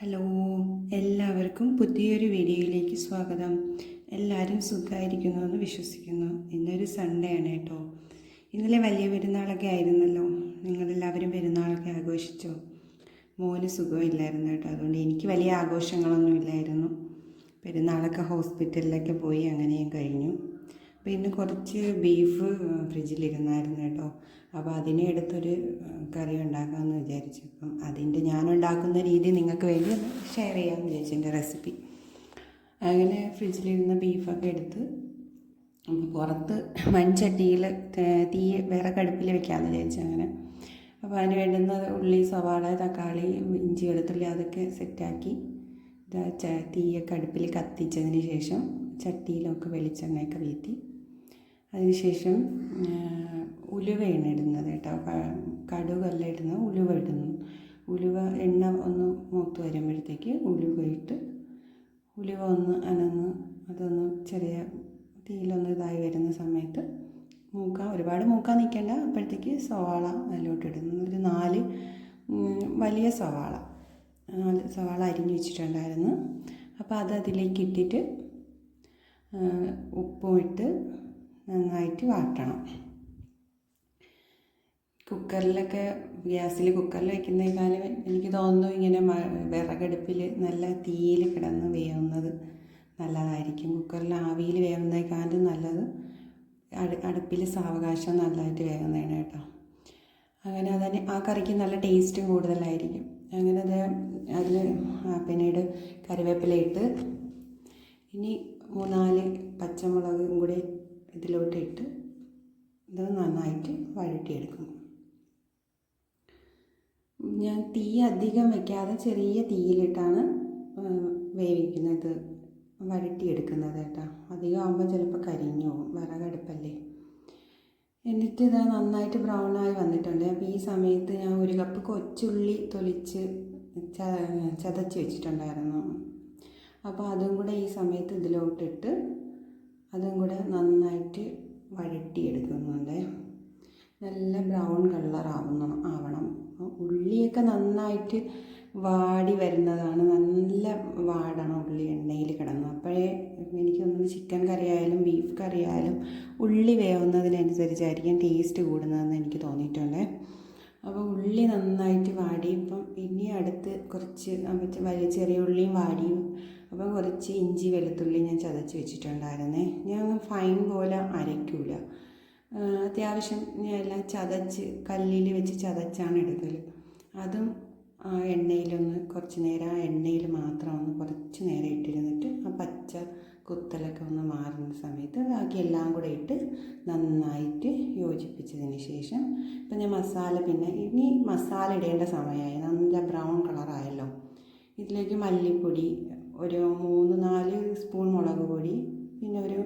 Hello എല്ലാവർക്കും പുതിയൊരു വീഡിയോയിലേക്ക് സ്വാഗതം. എല്ലാവരും സുഖമായിരിക്കുന്നു എന്ന് വിശ്വസിക്കുന്നു. ഇന്നൊരു സൺഡേ ആണ് കേട്ടോ. ഇന്നലെ വലിയ പെരുന്നാളൊക്കെ ആയിരുന്നല്ലോ. നിങ്ങളെല്ലാവരും പെരുന്നാളൊക്കെ ആഘോഷിച്ചോ? മോന് സുഖമില്ലായിരുന്നു കേട്ടോ. അതുകൊണ്ട് എനിക്ക് വലിയ ആഘോഷങ്ങളൊന്നും ഇല്ലായിരുന്നു. പെരുന്നാളൊക്കെ ഹോസ്പിറ്റലിലൊക്കെ പോയി അങ്ങനെയും കഴിഞ്ഞു. ഇന്ന് കുറച്ച് ബീഫ് ഫ്രിഡ്ജിലിരുന്നായിരുന്നു കേട്ടോ. അപ്പോൾ അതിനെ എടുത്തൊരു കറി ഉണ്ടാക്കാമെന്ന് വിചാരിച്ചു. അപ്പം അതിന്റെ ഞാൻ ഉണ്ടാക്കുന്ന രീതി നിങ്ങൾക്ക് വേണ്ടി ഷെയർ ചെയ്യാമെന്ന് വിചാരിച്ചു എന്റെ റെസിപ്പി അങ്ങനെ ഫ്രിഡ്ജിലിരുന്ന ബീഫൊക്കെ എടുത്ത് പുറത്ത് മൺചട്ടിയിൽ തീ വേറെ കടുപ്പിൽ വെക്കാമെന്ന് വിചാരിച്ചു അങ്ങനെ. അപ്പോൾ അതിന് വേണ്ടുന്ന ഉള്ളി സവാള തക്കാളി ഇഞ്ചി വെളുത്തുള്ളി അതൊക്കെ സെറ്റാക്കി തീയൊക്കെ അടുപ്പിൽ കത്തിച്ചതിന് ശേഷം ചട്ടിയിലൊക്കെ വെളിച്ചെണ്ണയൊക്കെ വീത്തി അതിനുശേഷം ഉലുവയാണ് ഇടുന്നത് കേട്ടോ. കടുകല്ല ഉലുവ ഇടുന്നു. ഉലുവ എണ്ണ ഒന്ന് മൂത്ത് വരുമ്പോഴത്തേക്ക് ഉലുവ ഇട്ട് ഉലുവ ഒന്ന് അനന്ന് അതൊന്ന് ചെറിയ തീയിലൊന്ന് ഇതായി വരുന്ന സമയത്ത് മൂക്കാൻ ഒരുപാട് മൂക്കാൻ നിൽക്കേണ്ട. അപ്പോഴത്തേക്ക് സവാള അതിലോട്ട് ഇടുന്നു. ഒരു നാല് വലിയ സവാള. നാല് സവാള അരിഞ്ഞു വെച്ചിട്ടുണ്ടായിരുന്നു. അപ്പോൾ അത് അതിലേക്ക് ഇട്ടിട്ട് ഉപ്പും ഇട്ട് നന്നായിട്ട് വാട്ടണം. കുക്കറിലൊക്കെ ഗ്യാസിൽ കുക്കറിൽ വയ്ക്കുന്നതിനേക്കാളും എനിക്ക് തോന്നുന്നു ഇങ്ങനെ വിറകടുപ്പിൽ നല്ല തീയിൽ കിടന്ന് വേവുന്നത് നല്ലതായിരിക്കും. കുക്കറിൽ ആവിയിൽ വേവുന്നതിനേക്കാളും നല്ലത് അടു അടുപ്പിൽ സാവകാശം നല്ലതായിട്ട് വേവുന്നതാണ് കേട്ടോ. അങ്ങനെ അതിന് ആ കറിക്ക് നല്ല ടേസ്റ്റും കൂടുതലായിരിക്കും. അങ്ങനെ അത് അതിൽ പിന്നീട് കറിവേപ്പില ഇട്ട് ഇനി മൂന്നാൽ പച്ചമുളകും കൂടി ഇതിലോട്ട് ഇട്ട് ഇത് നന്നായിട്ട് വഴറ്റിയെടുക്കും. ഞാൻ തീ അധികം വയ്ക്കാതെ ചെറിയ തീയിലിട്ടാണ് വേവിക്കുന്നത് വഴറ്റിയെടുക്കുന്നത് കേട്ടോ. അധികം ആകുമ്പോൾ ചിലപ്പോൾ കരിഞ്ഞു പോകും വിറകടുപ്പല്ലേ. എന്നിട്ട് ഇത് നന്നായിട്ട് ബ്രൗൺ ആയി വന്നിട്ടുണ്ട്. അപ്പോൾ ഈ സമയത്ത് ഞാൻ ഒരു കപ്പ് കൊച്ചുള്ളി തൊലിച്ച് ചതച്ച് വെച്ചിട്ടുണ്ടായിരുന്നു. അപ്പോൾ അതും കൂടെ ഈ സമയത്ത് ഇതിലോട്ടിട്ട് അതും കൂടെ നന്നായിട്ട് വഴറ്റിയെടുക്കുന്നുണ്ട്. നല്ല ബ്രൗൺ കളർ ആവണം. അപ്പോൾ ഉള്ളിയൊക്കെ നന്നായിട്ട് വാടി വരുന്നതാണ്. നല്ല വാടണം ഉള്ളി എണ്ണയിൽ കിടന്ന്. അപ്പോഴേ എനിക്കൊന്ന് ചിക്കൻ കറി ആയാലും ബീഫ് കറി ആയാലും ഉള്ളി വേവുന്നതിനനുസരിച്ചായിരിക്കും ടേസ്റ്റ് കൂടുന്നതെന്ന് എനിക്ക് തോന്നിയിട്ടുണ്ട്. അപ്പോൾ ഉള്ളി നന്നായിട്ട് വാടി. ഇപ്പം ഇനി അടുത്ത് കുറച്ച് വലിയ ചെറിയ ഉള്ളിയും വാടിയും അപ്പം കുറച്ച് ഇഞ്ചി വെളുത്തുള്ളി ഞാൻ ചതച്ച് വെച്ചിട്ടുണ്ടായിരുന്നേ. ഞാൻ ഫൈൻ പോലെ അരയ്ക്കൂല. അത്യാവശ്യം ഞാൻ എല്ലാം ചതച്ച് കല്ലിൽ വെച്ച് ചതച്ചാണ് എടുക്കൽ അതും ആ എണ്ണയിലൊന്ന് കുറച്ച് നേരം ആ എണ്ണയിൽ മാത്രം ഒന്ന് കുറച്ച് നേരം ഇട്ടിരുന്നിട്ട് ആ പച്ച കുത്തലൊക്കെ ഒന്ന് മാറുന്ന സമയത്ത് ബാക്കി എല്ലാം കൂടെ ഇട്ട് നന്നായിട്ട് യോജിപ്പിച്ചതിന് ശേഷം ഇപ്പം ഞാൻ മസാല പിന്നെ ഇനി മസാല ഇടേണ്ട സമയമായി. നല്ല ബ്രൗൺ കളറായല്ലോ ഇതിലേക്ക് മല്ലിപ്പൊടി ഒരു മൂന്ന് നാല് സ്പൂൺ മുളക് പൊടി പിന്നെ ഒരു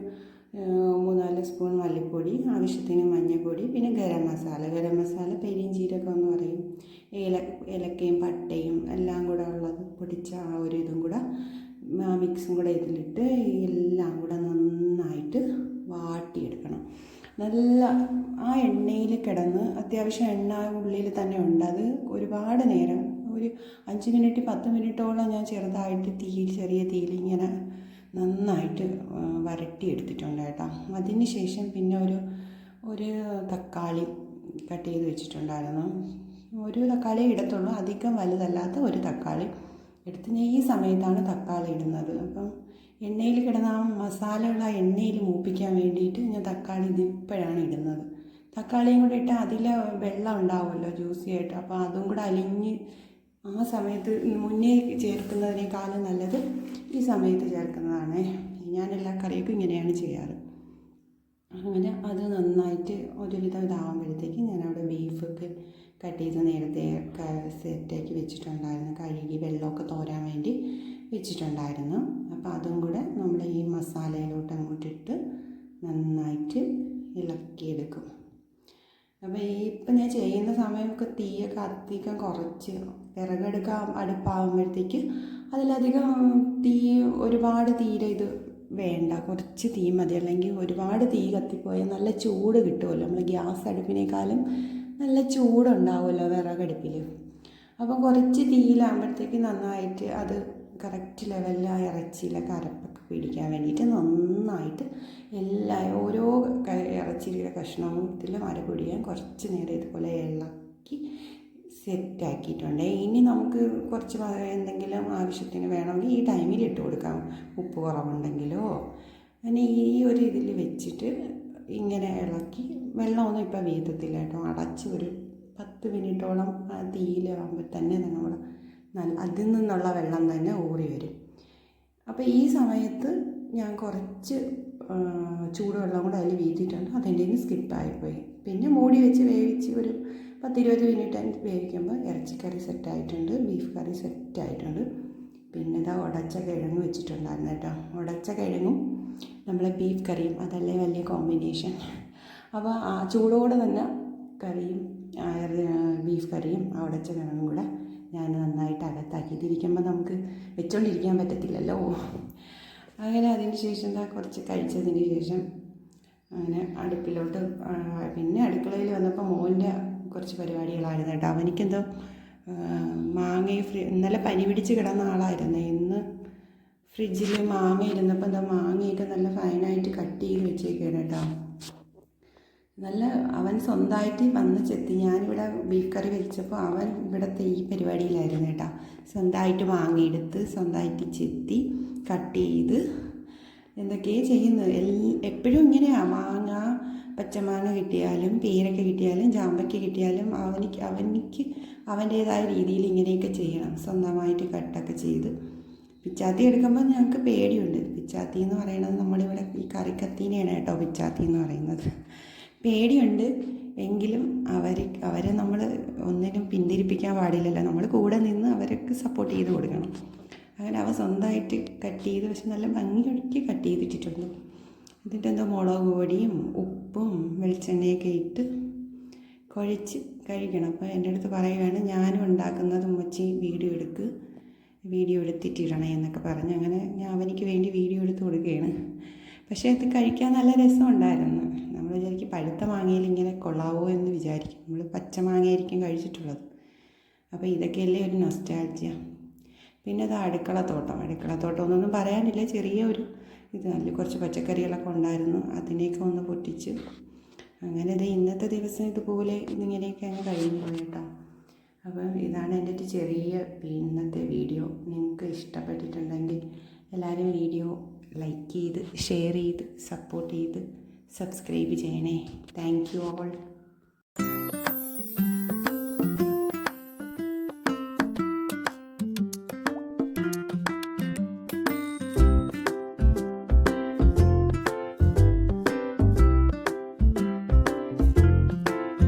മൂന്നാൽ സ്പൂൺ മല്ലിപ്പൊടി ആവശ്യത്തിന് മഞ്ഞൾപ്പൊടി പിന്നെ ഗരം മസാല. ഗരം മസാല പെരിഞ്ചീരകം എന്ന് പറയും. ഏല ഏലക്കയും പട്ടയും എല്ലാം കൂടെ ഉള്ളത് പൊടിച്ച ആ ഒരു ഇതും കൂടെ മിക്സും കൂടെ ഇതിലിട്ട് എല്ലാം കൂടെ നന്നായിട്ട് വാട്ടിയെടുക്കണം. നല്ല ആ എണ്ണയിൽ കിടന്ന് അത്യാവശ്യം എണ്ണ ഉള്ളിൽ തന്നെ ഉണ്ട്. അത് ഒരുപാട് നേരം ഒരു അഞ്ച് മിനിറ്റ് പത്ത് മിനിറ്റോളം ഞാൻ ചെറുതായിട്ട് തീയിൽ ചെറിയ തീയിൽ ഇങ്ങനെ നന്നായിട്ട് വരട്ടി എടുത്തിട്ടുണ്ട് കേട്ടോ. അതിന് ശേഷം പിന്നെ ഒരു ഒരു തക്കാളി കട്ട് ചെയ്ത് വെച്ചിട്ടുണ്ടായിരുന്നു. ഒരു തക്കാളി ഇടത്തുള്ളൂ. അധികം വലുതല്ലാത്ത ഒരു തക്കാളി എടുത്ത് ഞാൻ ഈ സമയത്താണ് തക്കാളി ഇടുന്നത്. അപ്പം എണ്ണയിൽ കിടന്ന ആ മസാലകൾ ആ എണ്ണയിൽ മൂപ്പിക്കാൻ വേണ്ടിയിട്ട് ഞാൻ തക്കാളി ഇതിപ്പോഴാണ് ഇടുന്നത്. തക്കാളിയും കൂടി ഇട്ടാൽ അതിൽ വെള്ളം ഉണ്ടാവുമല്ലോ ജ്യൂസി ആയിട്ട്. അപ്പോൾ അതും കൂടെ അലിഞ്ഞ് ആ സമയത്ത് മുന്നേ ചേർക്കുന്നതിനേക്കാളും നല്ലത് ഈ സമയത്ത് ചേർക്കുന്നതാണ്. ഞാൻ എല്ലാ കറിയൊക്കെ ഇങ്ങനെയാണ് ചെയ്യാറ്. അങ്ങനെ അത് നന്നായിട്ട് ഒരുവിധം ഞാൻ അവിടെ ബീഫൊക്കെ കട്ട് ചെയ്ത് നേരത്തെ സെറ്റാക്കി വെച്ചിട്ടുണ്ടായിരുന്നു. കഴുകി വെള്ളമൊക്കെ തോരാൻ വേണ്ടി വെച്ചിട്ടുണ്ടായിരുന്നു. അപ്പോൾ അതും കൂടെ നമ്മൾ ഈ മസാലയിലോട്ട് അങ്ങോട്ടിട്ട് നന്നായിട്ട് ഇളക്കിയെടുക്കും. അപ്പോൾ ഈ ഇപ്പം ഞാൻ ചെയ്യുന്ന സമയമൊക്കെ തീയൊക്കെ അധികം കുറച്ച് വിറകെടുക്കാൻ അടുപ്പാകുമ്പോഴത്തേക്ക് അതിലധികം തീ ഒരുപാട് തീരെ ഇത് വേണ്ട. കുറച്ച് തീ മതി. അല്ലെങ്കിൽ ഒരുപാട് തീ കത്തിപ്പോയാൽ നല്ല ചൂട് കിട്ടുമല്ലോ. നമ്മൾ ഗ്യാസ് അടുപ്പിനേക്കാളും നല്ല ചൂടുണ്ടാവുമല്ലോ വിറകടുപ്പിൽ. അപ്പം കുറച്ച് തീയിലാകുമ്പോഴത്തേക്ക് നന്നായിട്ട് അത് കറക്റ്റ് ലെവലിൽ ആ ഇറച്ചിയിലെ പിടിക്കാൻ വേണ്ടിയിട്ട് നന്നായിട്ട് എല്ലാ ഓരോ ഇറച്ചിയിലെ കഷ്ണവും ഇതിൽ കുറച്ച് നേരം ഇതുപോലെ ഇളക്കി സെറ്റാക്കിയിട്ടുണ്ട്. ഇനി നമുക്ക് കുറച്ച് എന്തെങ്കിലും ആവശ്യത്തിന് വേണമെങ്കിൽ ഈ ടൈമിൽ ഇട്ട് കൊടുക്കാം. ഉപ്പ് കുറവുണ്ടെങ്കിലോ. അങ്ങനെ ഈ ഒരു ഇതിൽ വെച്ചിട്ട് ഇങ്ങനെ ഇളക്കി വെള്ളമൊന്നും ഇപ്പം വീതത്തില്ല കേട്ടോ. അടച്ച് ഒരു പത്ത് മിനിറ്റോളം ആ തീയിലാകുമ്പോൾ തന്നെ നമ്മൾ നല്ല അതിൽ നിന്നുള്ള വെള്ളം തന്നെ ഊറി വരും. അപ്പോൾ ഈ സമയത്ത് ഞാൻ കുറച്ച് ചൂടുവെള്ളം കൂടെ അതിൽ വീതിയിട്ടുണ്ട്. അതിന്റെ നിന്ന് സ്കിപ്പായിപ്പോയി. പിന്നെ മൂടി വെച്ച് വേവിച്ച് ഒരു പത്തിരുപത് മിനിറ്റ് വേവിക്കുമ്പോൾ ഇറച്ചിക്കറി സെറ്റായിട്ടുണ്ട്. ബീഫ് കറി സെറ്റായിട്ടുണ്ട്. പിന്നെ ഇതാ ഉടച്ച കിഴങ്ങ് വെച്ചിട്ടുണ്ടായിരുന്നു കേട്ടോ. ഉടച്ച കിഴങ്ങും നമ്മളെ ബീഫ് കറിയും. അതല്ലേ വലിയ കോമ്പിനേഷൻ. അപ്പോൾ ആ ചൂടോടെ തന്നെ കറിയും ബീഫ് കറിയും ആ ഉടച്ച കിഴങ്ങും കൂടെ ഞാൻ നന്നായിട്ട് അകത്താക്കി ഇതിരിക്കുമ്പോൾ നമുക്ക് വെച്ചോണ്ടിരിക്കാൻ പറ്റത്തില്ലല്ലോ. അങ്ങനെ അതിന് ശേഷം എന്താ കുറച്ച് കഴിച്ചതിന് ശേഷം അങ്ങനെ അടുപ്പിലോട്ട് പിന്നെ അടുക്കളയിൽ വന്നപ്പോൾ മോന്റെ കുറച്ച് പരിപാടികളായിരുന്നു കേട്ടോ. അവനിക്കെന്തോ മാങ്ങയും ഫ്രി ഇന്നലെ പനി പിടിച്ച് കിടന്ന ആളായിരുന്നു. ഇന്ന് ഫ്രിഡ്ജിൽ മാങ്ങ ഇരുന്നപ്പോൾ എന്താ മാങ്ങയൊക്കെ നല്ല ഫൈനായിട്ട് കട്ട് ചെയ്ത് വെച്ചേക്കാണ് കേട്ടോ. നല്ല അവൻ സ്വന്തമായിട്ട് വന്ന് ചെത്തി. ഞാനിവിടെ ബീഫ് കറി വെച്ചപ്പോൾ അവൻ ഇവിടുത്തെ ഈ പരിപാടിയിലായിരുന്നു കേട്ടോ. സ്വന്തമായിട്ട് മാങ്ങയെടുത്ത് സ്വന്തമായിട്ട് ചെത്തി. കട്ട് ചെയ്ത് എന്തൊക്കെയാണ് ചെയ്യുന്നത്. എൽ എപ്പോഴും ഇങ്ങനെയാണ് മാങ്ങ പച്ചമാങ്ങ കിട്ടിയാലും പേരക്ക കിട്ടിയാലും ജാമ്പയ്ക്ക കിട്ടിയാലും അവനിക്ക് അവനിക്ക് അവന്റേതായ രീതിയിൽ ഇങ്ങനെയൊക്കെ ചെയ്യണം. സ്വന്തമായിട്ട് കട്ടൊക്കെ ചെയ്ത്. പിച്ചാത്തി എടുക്കുമ്പോൾ ഞങ്ങൾക്ക് പേടിയുണ്ട്. പിച്ചാത്തി എന്ന് പറയുന്നത് നമ്മളിവിടെ ഈ കറിക്കത്തീനെയാണ് കേട്ടോ പിച്ചാത്തി എന്ന് പറയുന്നത്. പേടിയുണ്ട്. എങ്കിലും അവർ അവരെ നമ്മൾ ഒന്നിനും പിന്തിരിപ്പിക്കാൻ പാടില്ലല്ലോ. നമ്മൾ കൂടെ നിന്ന് അവർക്ക് സപ്പോർട്ട് ചെയ്ത് കൊടുക്കണം. അങ്ങനെ അവ സ്വന്തമായിട്ട് കട്ട് ചെയ്ത് പക്ഷെ നല്ല ഭംഗിയൊക്കെ കട്ട് ചെയ്തിട്ടിട്ടുണ്ട്. എന്നിട്ട് എന്തോ മുളക് പൊടിയും ഉപ്പും വെളിച്ചെണ്ണയൊക്കെ ഇട്ട് കുഴച്ച് കഴിക്കണം അപ്പോൾ എന്റെ അടുത്ത് പറയുകയാണ് ഞാനും ഉണ്ടാക്കുന്നത് ഉമ്മച്ചി വീഡിയോ എടുക്ക് വീഡിയോ എടുത്തിട്ടിടണേ എന്നൊക്കെ പറഞ്ഞ്. അങ്ങനെ ഞാൻ അവനിക്ക് വേണ്ടി വീഡിയോ എടുത്ത് കൊടുക്കുകയാണ്. പക്ഷേ അത് കഴിക്കാൻ നല്ല രസമുണ്ടായിരുന്നു. നമ്മൾ വിചാരിക്കും പഴുത്ത മാങ്ങയിൽ ഇങ്ങനെ കൊള്ളാവോ എന്ന് വിചാരിക്കും. നമ്മൾ പച്ച മാങ്ങയായിരിക്കും കഴിച്ചിട്ടുള്ളത്. അപ്പോൾ ഇതൊക്കെയല്ലേ ഒരു നൊസ്റ്റാൾജിയ പിന്നെ അത് അടുക്കളത്തോട്ടം. അടുക്കളത്തോട്ടം എന്നൊന്നും പറയാനില്ല. ചെറിയ ഒരു ഇത് അതിൽ കുറച്ച് പച്ചക്കറികളൊക്കെ ഉണ്ടായിരുന്നു. അതിനെയൊക്കെ ഒന്ന് പൊട്ടിച്ച്. അങ്ങനെ ഇത് ഇന്നത്തെ ദിവസം ഇതുപോലെ ഇതിങ്ങനെയൊക്കെ അങ്ങ് കഴിഞ്ഞു കേട്ടോ. അപ്പം ഇതാണ് എന്റെ ഒരു ചെറിയ ഇന്നത്തെ വീഡിയോ. നിങ്ങൾക്ക് ഇഷ്ടപ്പെട്ടിട്ടുണ്ടെങ്കിൽ എല്ലാവരും വീഡിയോ ലൈക്ക് ചെയ്ത് ഷെയർ ചെയ്ത് സപ്പോർട്ട് ചെയ്ത് സബ്സ്ക്രൈബ് ചെയ്യണേ. Thank you all.